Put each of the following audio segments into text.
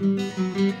Місто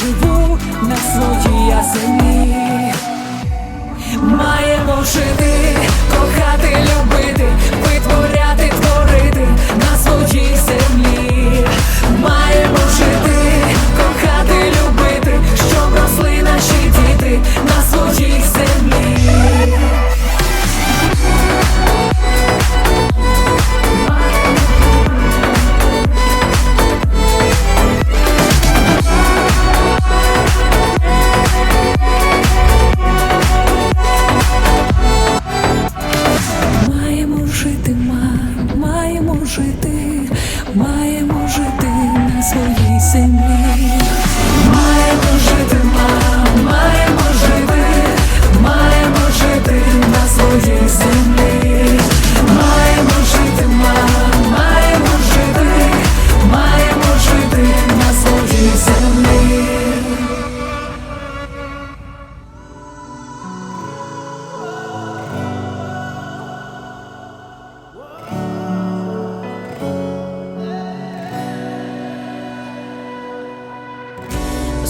Живу на своїй я землі. Маємо жити, кохати, любити, витворяти,